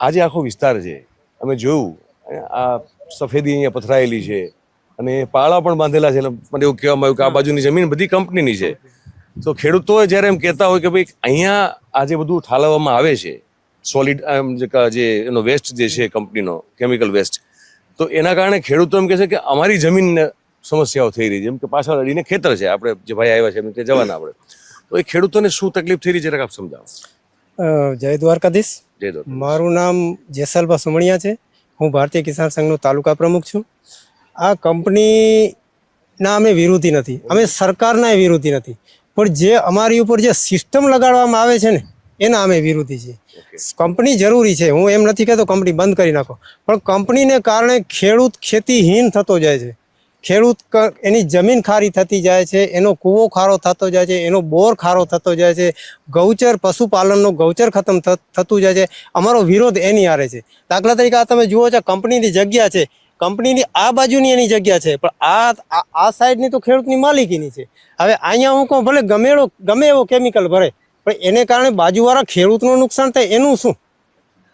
આ જે આખો વિસ્તાર છે. અમે જોયું. આ સફેદી અહીંયા પથરાયેલી છે. અને પાળા પણ બાંધેલા છે. એટલે મને એવું કહેવામાં આવ્યું કે આ બાજુની જમીન બધી કંપનીની છે. તો ખેડૂતો જ્યારે એમ કહેતા હોય કે ભાઈ અહીંયા આ જે બધું ઠાલવવામાં આવે છે સોલિડ જે એનો વેસ્ટ જે છે કંપનીનો કેમિકલ વેસ્ટ તો એના કારણે ખેડૂતો એમ કહે છે કે અમારી જમીનને સમસ્યાઓ થઈ રહી છે. જેમ કે પાછળ અડીને ખેતર છે. આપણે જે ભાઈ આવ્યા છે એમ કે જવાના આપણે. તો એ ખેડૂતોને શું તકલીફ થઈ રહી છે આપ સમજાવો. જય દ્વારકાધીશ. જય મારું નામ જેસલભા સુમણિયા છે. હું ભારતીય કિસાન સંઘનો તાલુકા પ્રમુખ છું. આ કંપનીના અમે વિરોધી નથી. અમે સરકારના વિરોધી નથી. પણ જે અમારી ઉપર જે સિસ્ટમ લગાડવામાં આવે છે ને એના અમે વિરોધી છીએ. કંપની જરૂરી છે. હું એમ નથી કહેતો કંપની બંધ કરી નાખો. પણ કંપનીને કારણે ખેડૂત ખેતીહીન થતો જાય છે. ખેડૂત એની જમીન ખારી થતી જાય છે, એનો કૂવો ખારો થતો જાય છે, એનો બોર ખારો થતો જાય છે, ગૌચર પશુપાલનનો ગૌચર ખતમ થતું જાય છે. અમારો વિરોધ એની હારે છે. દાખલા તરીકે આ તમે જુઓ છો, કંપનીની જગ્યા છે. કંપનીની આ બાજુની એની જગ્યા છે, પણ આ આ- આ સાઈડની તો ખેડૂતની માલિકીની છે. હવે અહીંયા હું કહું, ભલે ગમે એવો ગમે એવો કેમિકલ ભરે, પણ એને કારણે બાજુવાળા ખેડૂતનું નુકસાન થાય, એનું શું?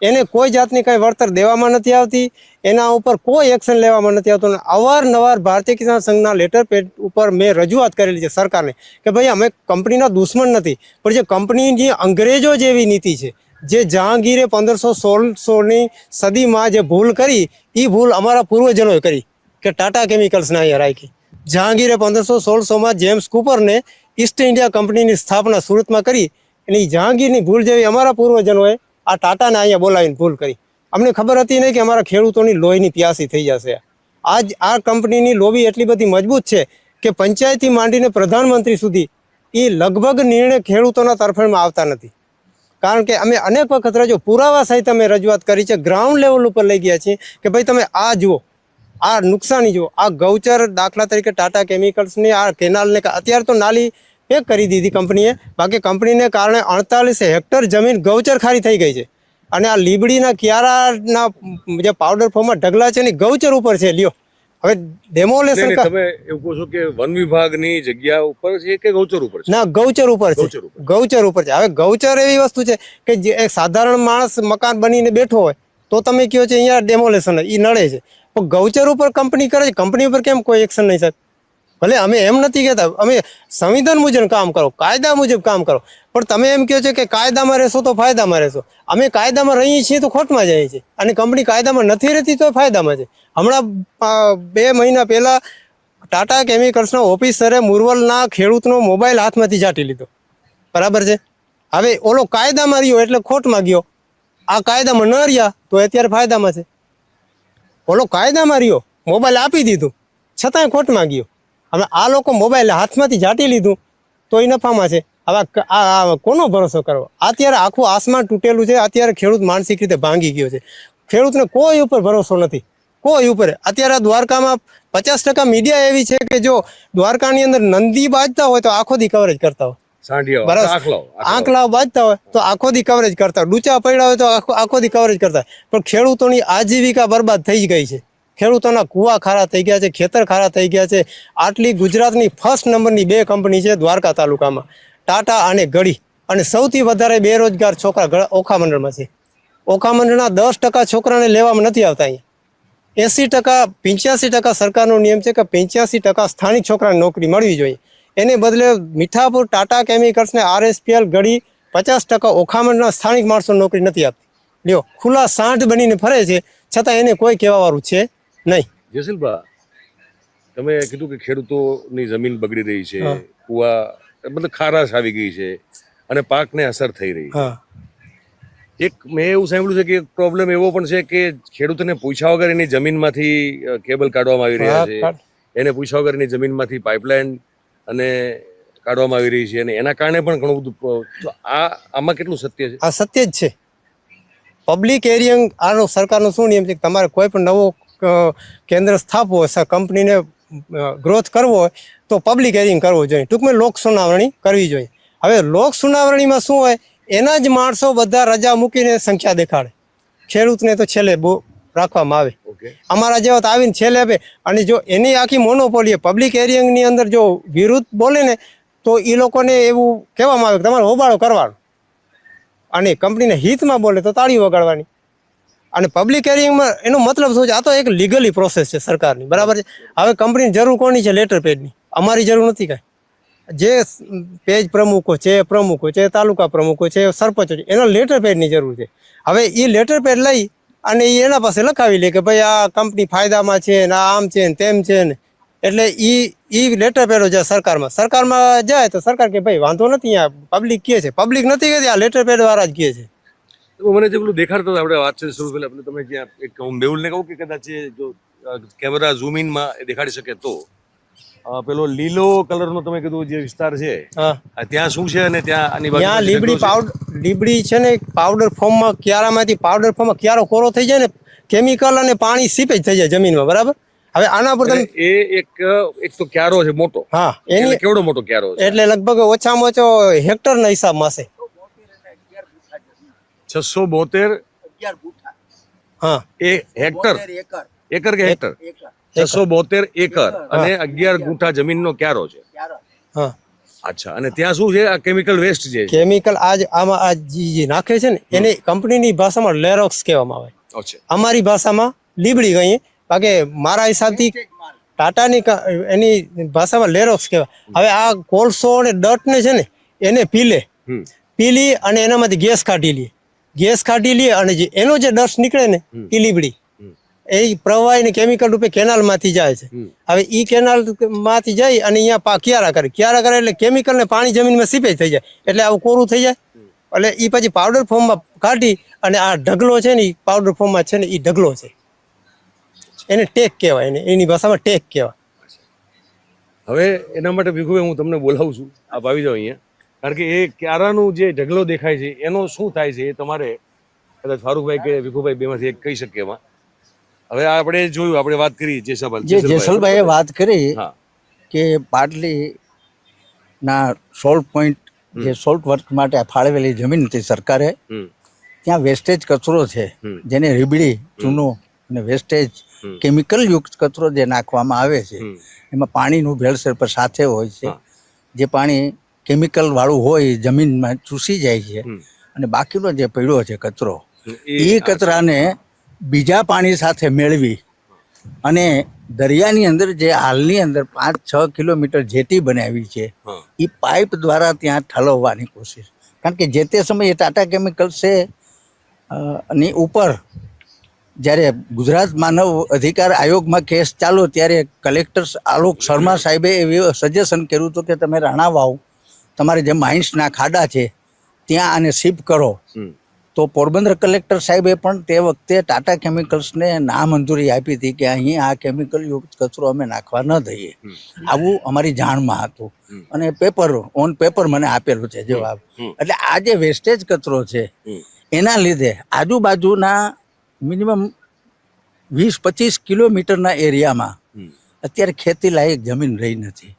એને કોઈ જાતની કંઈ વળતર દેવામાં નથી આવતી. એના ઉપર કોઈ એક્શન લેવામાં નથી આવતું. અવારનવાર ભારતીય કિસાન સંઘના લેટર પેડ ઉપર મેં રજૂઆત કરેલી છે સરકારને કે ભાઈ અમે કંપનીના દુશ્મન નથી. પણ જે કંપનીની અંગ્રેજો જેવી નીતિ છે, જે જહાંગીરે પંદરસો સોળસોની સદીમાં જે ભૂલ કરી, એ ભૂલ અમારા પૂર્વજનોએ કરી કે ટાટા કેમિકલ્સને અહીંયા રાખી. જહાંગીરે પંદરસો સોળસોમાં જેમ્સ કુપરને ઈસ્ટ ઇન્ડિયા કંપનીની સ્થાપના સુરતમાં કરી. અને ઈ જહાંગીરની ભૂલ જેવી અમારા પૂર્વજોએ આ ટાટાને અહીંયા બોલાવીને ભૂલ કરી. અમને ખબર હતી નહીં કે અમારા ખેડૂતોની લોહીની પ્યાસી થઈ જશે. આજ આ કંપનીની લોબી એટલી બધી મજબૂત છે કે પંચાયતથી માંડીને પ્રધાનમંત્રી સુધી એ લગભગ નિર્ણય ખેડૂતોના તરફેણમાં આવતા નથી. કારણ કે અમે અનેક વખત રજો પુરાવા સહિત અમે રજૂઆત કરી છે. ગ્રાઉન્ડ લેવલ ઉપર લઈ ગયા છીએ કે ભાઈ તમે આ જુઓ, આ નુકસાની જુઓ. આ ગૌચર દાખલા તરીકે ટાટા કેમિકલ્સની, આ કેનાલને, અત્યારે તો નાલી પેક કરી દીધી કંપનીએ. બાકી કંપનીને કારણે અડતાલીસ હેક્ટર જમીન ગૌચર ખારી થઈ ગઈ છે. અને આ લીબડીના કિયારાના જે પાવડર ફોર્મમાં ઢગલા છે ને ગૌચર ઉપર છે. લ્યો. હવે ડેમોલેશન તમે એવું કહો છો કે વન વિભાગની જગ્યા ઉપર છે કે ગૌચર ઉપર છે? ના ગૌચર ઉપર છે. ગૌચર ઉપર. ગૌચર ઉપર છે. હવે ગૌચર એવી વસ્તુ છે કે જે એક સાધારણ માણસ મકાન બનીને બેઠો હોય તો તમે કહો છો અહીંયા ડેમોલેશન એ નડે છે. પણ ગૌચર ઉપર કંપની કરે છે. કંપની ઉપર કેમ કોઈ એક્શન નહીં સાહેબ? ભલે અમે એમ નથી કહેતા, અમે સંવિધાન મુજબ કામ કરો, કાયદા મુજબ કામ કરો. પણ તમે એમ કહો છો કે કાયદામાં રહેશો તો ફાયદામાં રહેશો. અમે કાયદામાં રહીએ છીએ તો ખોટમાં જઈએ છીએ. અને કંપની કાયદામાં નથી રહેતી તો ફાયદામાં છે. હમણાં બે મહિના પહેલાં ટાટા કેમિકલ્સના ઓફિસરે મુરવલના ખેડૂતનો મોબાઈલ હાથમાંથી ચાટી લીધો. બરાબર છે? હવે ઓલો કાયદામાં રહ્યો એટલે ખોટમાં ગયો. આ કાયદામાં ન રહ્યા તો અત્યારે ફાયદામાં છે. ઓલો કાયદામાં રહ્યો, મોબાઈલ આપી દીધું. છતાંય ખોટમાં ગયો. હવે આ લોકો મોબાઈલ હાથમાંથી જાટી લીધું તો એ નફામાં છે. હવે આ કોનો ભરોસો કરવો? અત્યારે આખું આસમાન તૂટેલું છે અત્યારે ખેડૂત માનસિક રીતે ભાંગી ગયો છે. ખેડૂતને કોઈ ઉપર ભરોસો નથી. કોઈ ઉપર. અત્યારે દ્વારકામાં પચાસ ટકા મીડિયા એવી છે કે જો દ્વારકાની અંદર નંદી બાજતા હોય તો આખો દી કવરેજ કરતા હોય. આંકલાઓ બાજતા હોય તો આખો દી કવરેજ કરતા હોય. ડૂચા પડ્યા હોય તો આખો આખો દી કવરેજ કરતા પણ ખેડૂતોની આજીવિકા બરબાદ થઈ ગઈ છે. ખેડૂતોના કુવા ખારા થઈ ગયા છે, ખેતર ખારા થઈ ગયા છે. આટલી ગુજરાતની ફર્સ્ટ નંબરની બે કંપની છે દ્વારકા તાલુકામાં. ટાટા અને ગળી અને સૌથી વધારે બેરોજગાર છોકરા ઓખા મંડળમાં છે. ઓખા મંડળના દસ ટકા છોકરાને લેવામાં નથી આવતા અહીંયા. એંસી ટકા, પંચ્યાસી ટકા સરકારનો નિયમ છે કે પંચ્યાસી ટકા સ્થાનિક છોકરાને નોકરી મળવી જોઈએ. એને બદલે મીઠાપુર, ટાટા કેમિકલ્સને આરએસપીએલ ગળી પચાસ ટકા ઓખામણના સ્થાનિક માણસો નોકરી નથી આપતી. લ્યો, ખુલ્લા સાંઠ બનીને ફરે છે, છતાં એને કોઈ કહેવાવાળું છે નહીં. જયસિલભા તમે કીધું કે ખેડૂતોની જમીન બગડી રહી છે કુવા મતલબ ખારાશ આવી ગઈ છે અને પાકને અસર થઈ રહી છે. એક મેં એવું સાંભળ્યું છે કે એક પ્રોબ્લેમ એવો પણ છે કે ખેડૂતને પૂછ્યા વગર એની જમીનમાંથી કેબલ કાઢવામાં આવી રહ્યા છે. એને પૂછ્યા વગર એની જમીનમાંથી પાઇપલાઇન અને કાઢવામાં આવી રહી છે અને એના કારણે પણ ઘણું બધું આ આમાં કેટલું સત્ય છે? આ સત્ય જ છે. પબ્લિક એરિયન આનો સરકારનો શું નિયમ છે કે તમારે કોઈ પણ નવો કેન્દ્ર સ્થાપવો કંપનીને ગ્રોથ કરવો હોય તો પબ્લિક હેરિંગ કરવું જોઈએ. ટૂંકમાં લોક સુનાવણી કરવી જોઈએ. હવે લોક સુનાવણીમાં શું હોય? એના જ માણસો બધા રજા મૂકીને સંખ્યા દેખાડે. ખેડૂતને તો છેલ્લે બહુ રાખવામાં આવે. અમારા જેવા તો આવીને છેલ્લે આપે. અને જો એની આખી મોનોપોલી પબ્લિક એરિયંગની અંદર જો વિરુદ્ધ બોલે ને તો એ લોકોને એવું કહેવામાં આવે કે તમારે હોબાળો કરવાનો. અને કંપનીને હિતમાં બોલે તો તાળી વગાડવાની. અને પબ્લિક હેરિંગમાં એનો મતલબ શું છે? આ તો એક લીગલી પ્રોસેસ છે સરકારની, બરાબર છે? હવે કંપનીની જરૂર કોની છે? લેટર પેજની અમારી જરૂર નથી કાંઈ. જે પેજ પ્રમુખો છે પ્રમુખો છે તાલુકા પ્રમુખો છે સરપંચો છે, એનો લેટર પેજની જરૂર છે. હવે એ લેટર પેડ લઈ અને એના પાસે લખાવી લે કે ભાઈ આ કંપની ફાયદામાં છે ને આમ છે ને તેમ છે ને. એટલે એ એ લેટર પેડો જાય સરકારમાં. સરકારમાં જાય તો સરકાર કે ભાઈ વાંધો નથી, આ પબ્લિક કહે છે. પબ્લિક નથી કહેતી, આ લેટર પેડ વાળા જ કહે છે. તો મને જે પેલું દેખાડતો હતો આપણે વાત શરૂ પહેલા આપણે તમે જ્યાં એક હું મેહુલને કહું કે કદાચ એ જો કેમેરા ઝૂમ ઇનમાં એ દેખાડી શકે તો. પેલો લીલો કલરનો તમે કીધું જે વિસ્તાર છે ત્યાં શું છે અને ત્યાં આની ત્યાં લીબડી પાવડર લીબડી છે ને પાવડર ફોર્મમાં ક્યારામાંથી પાવડર ફોર્મમાં ક્યારો કોરો થઈ જાય ને કેમિકલ અને પાણી સીપેજ થઈ જાય જમીનમાં બરાબર? હવે આના પર તમે એ એક એક તો ક્યારો છે મોટો. હા એની કેવડો મોટો ક્યારો એટલે લગભગ ઓછામાં ઓછો હેક્ટરના હિસાબમાં છે. છસો બોતેર હા. એ હેક્ટર. એકર. કે હેક્ટર? છસો બોતેર એકર. અને અગિયાર ગુંઠા જમીનનો ક્યારો છે? હા. અચ્છા. અને ત્યાં શું છે? આ કેમિકલ વેસ્ટ જે છે. કેમિકલ આજ આમાં આ જે નાખે છે ને એને કંપનીની ભાષામાં લેરોક્સ કહેવામાં આવે. અમારી ભાષામાં લીબડી કહીએ બાકી મારા હિસાબથી ટાટાની એની ભાષામાં લેરોક્સ કહેવાય. હવે આ કોલસો અને ડટને છે ને એને પીલે. હમ. પીલી અને એનામાંથી ગેસ કાઢી લે. ગેસ કાઢી લે અને જે એનો જે ડસ્ટ નીકળે ને એ લીબડી. એ એ પ્રવાહીને કેમિકલ રૂપે કેનાલમાંથી જાય છે. હવે ઈ કેનાલમાંથી જાય અને અહીંયા પા ક્યારા કરે. ક્યારા કરે એટલે કેમિકલ ને પાણી જમીનમાં સીપેજ થઈ જાય. એટલે આવું કોરું થઈ જાય. એટલે એ પછી પાવડર ફોર્મમાં કાઢી અને આ ઢગલો છે ને એ પાવડર ફોર્મમાં છે ને એ ઢગલો છે. એને ટેક કહેવાય એને. એની ભાષામાં ટેક કહેવાય. હવે એના માટે ભીખુભાઈ હું તમને બોલાવું છું. આપ આવી જાઓ અહીંયા. કારણ કે એ ક્યારાનું જે ઢગલો દેખાય છે એનો શું થાય છે એ તમારે કદાચ ફારૂકભાઈ કે ભીખુભાઈ બેમાંથી એક કહી શકે એમાં. હવે આપણે જોયું આપણે વાત કરી જેસલભાઈ જે જેસલભાઈએ વાત કરી કે પાટલી ના સોલ્ટ પોઈન્ટ જે સોલ્ટ વર્ક માટે ફાળવેલી જમીન હતી સરકારે ત્યાં વેસ્ટેજ કચરો છે જેને રીબડી ચૂનો અને વેસ્ટેજ કેમિકલ યુક્ત કચરો જે નાખવામાં આવે છે એમાં પાણીનું ભેળસેળ પણ સાથે હોય છે. જે પાણી કેમિકલ વાળું હોય જમીનમાં ચૂસી જાય છે અને બાકીનો જે પડ્યો છે કચરો એ એ કચરાને બીજા પાણી સાથે મેળવી અને દરિયાની અંદર જે હાલની અંદર પાંચ છ કિલોમીટર જેટી બનાવી છે એ પાઇપ દ્વારા ત્યાં ઠલવવાની કોશિશ. કારણ કે જે તે સમયે ટાટા કેમિકલ્સ છે ની ઉપર જ્યારે ગુજરાત માનવ અધિકાર આયોગમાં કેસ ચાલો ત્યારે કલેક્ટર આલોક શર્મા સાહેબે એવી સજેશન કર્યું હતું કે તમે રાણા વાવ તમારે જે માઇન્સના ખાડા છે ત્યાં આને શિફ્ટ કરો. તો પોરબંદર કલેક્ટર સાહેબે પણ તે વખતે ટાટા કેમિકલ્સને ના મંજૂરી આપી હતી કે અહીં આ કેમિકલ યુક્ત કચરો અમે નાખવા ન દઈએ. આવું અમારી જાણમાં હતું. અને પેપર ઓન પેપર મને આપેલું છે જવાબ. એટલે આ જે વેસ્ટેજ કચરો છે એના લીધે આજુબાજુના મિનિમમ વીસ પચીસ કિલોમીટરના એરિયામાં અત્યારે ખેતી લાયક જમીન રહી નથી.